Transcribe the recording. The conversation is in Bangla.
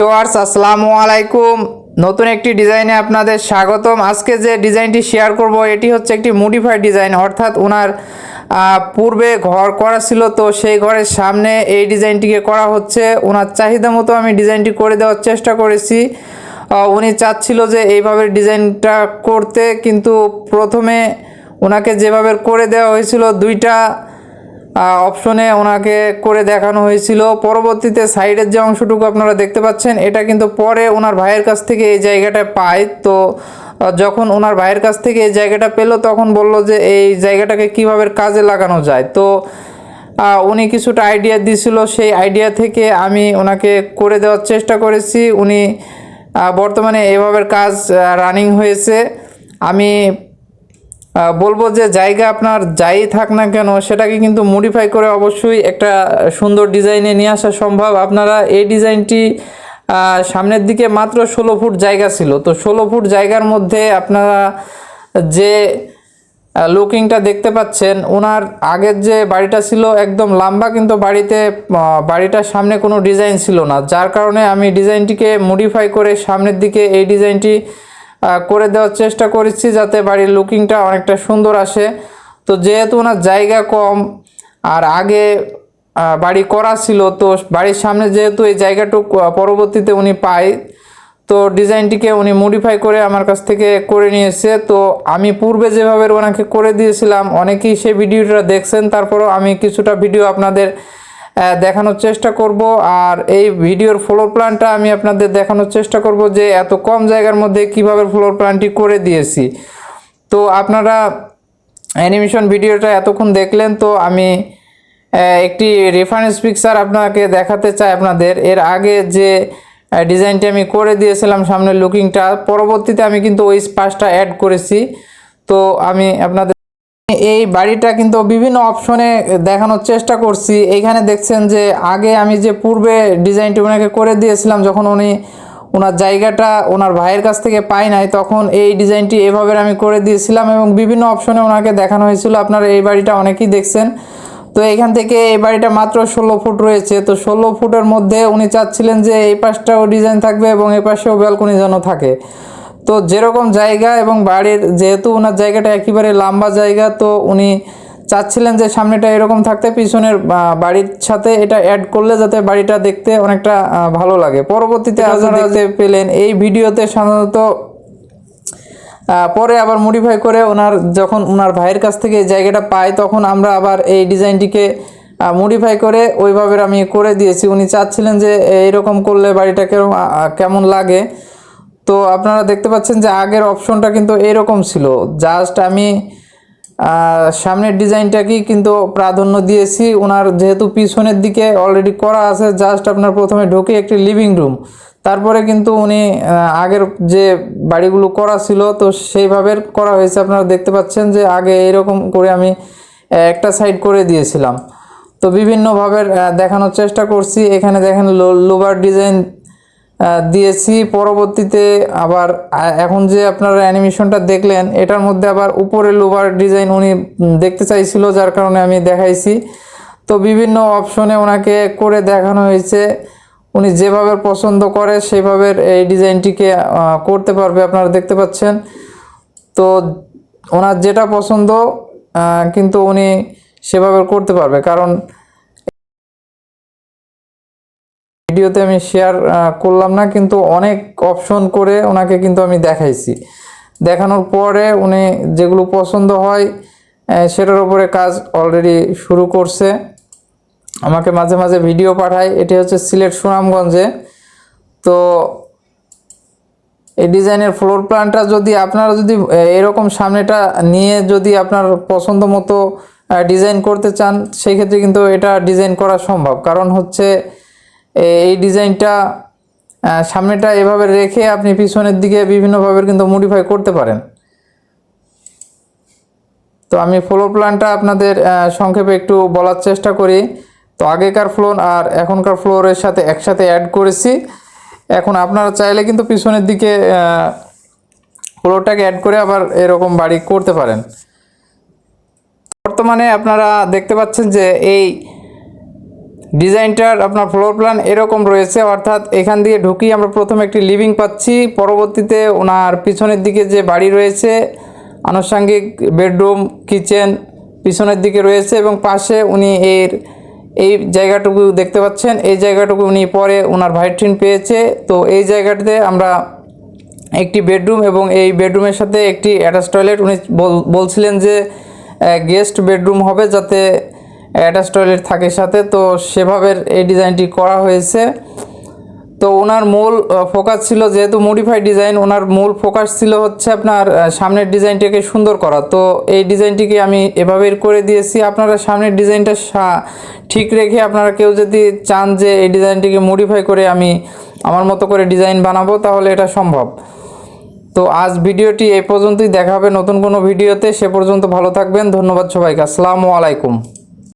ভিউয়ার্স, আসসালামু আলাইকুম। নতুন একটি ডিজাইনে আপনাদের স্বাগতম। আজকে যে ডিজাইনটি শেয়ার করব, এটি হচ্ছে একটি মডিফাইড ডিজাইন। অর্থাৎ ওনার পূর্বে ঘর করা ছিল, তো সেই ঘরের সামনে এই ডিজাইনটিকে করা হচ্ছে। ওনার চাহিদা মতো আমি ডিজাইনটি করে দেওয়ার চেষ্টা করেছি। উনি চাচ্ছিল যে এইভাবে ডিজাইনটা করতে, কিন্তু প্রথমে ওনাকে যেভাবে করে দেওয়া হয়েছিল, দুইটা অপশনে ওনাকে করে দেখানো হয়েছিল। পরবর্তীতে সাইডের যে অংশটুকু আপনারা দেখতে পাচ্ছেন, এটা কিন্তু পরে ওনার ভাইয়ের কাছ থেকে এই জায়গাটা পায়। তো যখন ওনার ভাইয়ের কাছ থেকে এই জায়গাটা পেল, তখন বলল যে এই জায়গাটাকে কীভাবে কাজে লাগানো যায়। তো উনি কিছুটা আইডিয়া দিয়েছিল সেই আইডিয়া থেকে আমি ওনাকে করে দেওয়ার চেষ্টা করেছি। উনি বর্তমানে এভাবে কাজ রানিং হয়েছে। আমি বলব যে জায়গা আপনার যাই থাক না কেন, সেটাকে কিন্তু মডিফাই করে অবশ্যই একটা সুন্দর ডিজাইনে নিয়ে আসা সম্ভব। আপনারা এই ডিজাইনটি সামনের দিকে মাত্র ষোলো ফুট জায়গা ছিল। তো ষোলো ফুট জায়গার মধ্যে আপনারা যে লুকিংটা দেখতে পাচ্ছেন, ওনার আগের যে বাড়িটা ছিল একদম লম্বা, কিন্তু বাড়িতে বাড়িটার সামনে কোনো ডিজাইন ছিল না। যার কারণে আমি ডিজাইনটিকে মডিফাই করে সামনের দিকে এই ডিজাইনটি করে দেওয়ার চেষ্টা করেছি যাতে বাড়ির লুকিংটা অনেকটা সুন্দর আসে। তো যেহেতু ওনার জায়গা কম আর আগে বাড়ি করা ছিল, তো বাড়ির সামনে যেহেতু এই জায়গাটুক পরবর্তীতে উনি পায়, তো ডিজাইনটিকে উনি মডিফাই করে আমার কাছ থেকে করে নিয়েছে। তো আমি পূর্বে যেভাবে ওনাকে করে দিয়েছিলাম, অনেকেই সেই ভিডিওটা দেখছেন, তারপরও আমি কিছুটা ভিডিও আপনাদের দেখানোর চেষ্টা করব। আর এই ভিডিওর ফ্লোর প্ল্যানটা আমি আপনাদের দেখানোর চেষ্টা করব যে এত কম জায়গার মধ্যে কীভাবে ফ্লোর প্ল্যানটি করে দিয়েছি। তো আপনারা অ্যানিমেশন ভিডিওটা এতক্ষণ দেখলেন, তো আমি একটি রেফারেন্স পিকচার আপনাকে দেখাতে চাই আপনাদের। এর আগে যে ডিজাইনটি আমি করে দিয়েছিলাম সামনের লুকিংটা পরবর্তীতে আমি কিন্তু ওই পাশটা অ্যাড করেছি। তো আমি আপনাদের এই বাড়িটা কিন্তু বিভিন্ন অপশনে দেখানোর চেষ্টা করছি। এইখানে দেখছেন যে, আগে আমি যে পূর্বে ডিজাইনটি ওনাকে করে দিয়েছিলাম, যখন উনি ওনার জায়গাটা ওনার ভাইয়ের কাছ থেকে পাই নাই, তখন এই ডিজাইনটি এভাবে আমি করে দিয়েছিলাম এবং বিভিন্ন অপশনে ওনাকে দেখানো হয়েছিল। আপনারা এই বাড়িটা অনেকেই দেখছেন। তো এখান থেকে এই বাড়িটা মাত্র ষোলো ফুট রয়েছে। তো ষোলো ফুটের মধ্যে উনি চাচ্ছিলেন যে এই পাশটাও ডিজাইন থাকবে এবং এই পাশেও ব্যালকনি যেন থাকে। তো যেরকম জায়গা এবং বাড়ির যেহেতু ওনার জায়গাটা একেবারে লম্বা জায়গা তো উনি চাচ্ছিলেন যে সামনেটা এরকম থাকতে পিছনের বাড়ির সাথে এটা অ্যাড করলে যাতে বাড়িটা দেখতে অনেকটা ভালো লাগে। পরবর্তীতে আপনারা দেখতে পেলেন এই ভিডিওতে সাধারণত পরে আবার মডিফাই করে ওনার যখন ওনার ভাইয়ের কাছ থেকে এই জায়গাটা পাই তখন আমরা আবার এই ডিজাইনটিকে মডিফাই করে ওইভাবে আমি করে দিয়েছি। উনি চাচ্ছিলেন যে এইরকম করলে বাড়িটা কেমন লাগে। তো আপনারা দেখতে পাচ্ছেন যে আগের অপশনটা কিন্তু এরকম ছিল। জাস্ট আমি সামনের ডিজাইনটাকেই কিন্তু প্রাধান্য দিয়েছি। ওনার যেহেতু পিছনের দিকে অলরেডি করা আছে জাস্ট আপনার প্রথমে ঢুকে একটি লিভিং রুম তারপরে কিন্তু উনি আগের যে বাড়িগুলো করা ছিল, তো সেইভাবে করা হয়েছে। আপনারা দেখতে পাচ্ছেন যে আগে এরকম করে আমি একটা সাইড করে দিয়েছিলাম। তো বিভিন্নভাবে দেখানোর চেষ্টা করছি। এখানে দেখেন লোবার ডিজাইন দিয়েছি। পরবর্তীতে আবার এখন যে আপনারা অ্যানিমেশনটা দেখলেন, এটার মধ্যে আবার উপরে লোভার ডিজাইন উনি দেখতে চাইছিল, যার কারণে আমি দেখাইছি। তো বিভিন্ন অপশনে ওনাকে করে দেখানো হয়েছে। উনি যেভাবে পছন্দ করে, সেভাবে এই ডিজাইনটিকে করতে পারবে, আপনারা দেখতে পাচ্ছেন। তো ওনার যেটা পছন্দ কিন্তু উনি সেভাবে করতে পারবে। কারণ ভিডিওতে আমি শেয়ার করলাম না, কিন্তু অনেক অপশন করে ওনাকে কিন্তু আমি দেখাইছি। দেখানোর পরে উনি যেগুলো পছন্দ হয় সেটার উপরে কাজ অলরেডি শুরু করছে। আমাকে মাঝে মাঝে ভিডিও পাঠায়, এটি হচ্ছে সিলেট সুনামগঞ্জে। তো এই ডিজাইনের ফ্লোর প্ল্যানটা যদি আপনারা যদি এরকম সামনেটা নিয়ে যদি আপনার পছন্দ মতো ডিজাইন করতে চান, সেই ক্ষেত্রে কিন্তু এটা ডিজাইন করা সম্ভব। কারণ হচ্ছে এই ডিজাইনটা সামনেটা এভাবে রেখে আপনি পিছনের দিকে বিভিন্নভাবে কিন্তু মডিফাই করতে পারেন। তো আমি ফ্লোর প্ল্যানটা আপনাদের সংক্ষেপে একটু বলার চেষ্টা করি। তো আগেকার ফ্লোর আর এখনকার ফ্লোরের সাথে একসাথে অ্যাড করেছি। এখন আপনারা চাইলে কিন্তু পিছনের দিকে ফ্লোরটাকে অ্যাড করে আবার এরকম বাড়ি করতে পারেন। বর্তমানে আপনারা দেখতে পাচ্ছেন যে এই ডিজাইনটার আপনার ফ্লোর প্ল্যান এরকম রয়েছে, অর্থাৎ এখান দিয়ে ঢুকি আমরা প্রথমে একটি লিভিং পাচ্ছি। পরবর্তীতে ওনার পিছনের দিকে যে বাড়ি রয়েছে, আনুষঙ্গিক বেডরুম কিচেন পিছনের দিকে রয়েছে এবং পাশে উনি এর এই জায়গাটুকু দেখতে পাচ্ছেন। এই জায়গাটুকু উনি পরে ওনার ভাইট্রিন পেয়েছে। তো এই জায়গাটাতে আমরা একটি বেডরুম এবং এই বেডরুমের সাথে একটি অ্যাটাচ টয়লেট উনি বল- বলছিলেন যে গেস্ট বেডরুম হবে যাতে অ্যাটাচ টয়লেট থাকে সাথে, তো সেভাবে এই ডিজাইনটি করা হয়েছে। তো ওনার মূল ফোকাস ছিল যেহেতু মডিফাইড ডিজাইন ওনার মূল ফোকাস ছিল হচ্ছে আপনার সামনের ডিজাইনটাকে সুন্দর করা। তো এই ডিজাইনটিকে আমি এভাবেই করে দিয়েছি। আপনারা সামনের ডিজাইনটা ঠিক রেখে আপনারা কেউ যদি চান যে এই ডিজাইনটিকে মডিফাই করে আমি আমার মতো করে ডিজাইন বানাবো, তাহলে এটা সম্ভব। তো আজ ভিডিওটি এই পর্যন্তই। দেখা হবে নতুন কোনো ভিডিওতে। সে পর্যন্ত ভালো থাকবেন। ধন্যবাদ সবাইকে। আসসালামু আলাইকুম।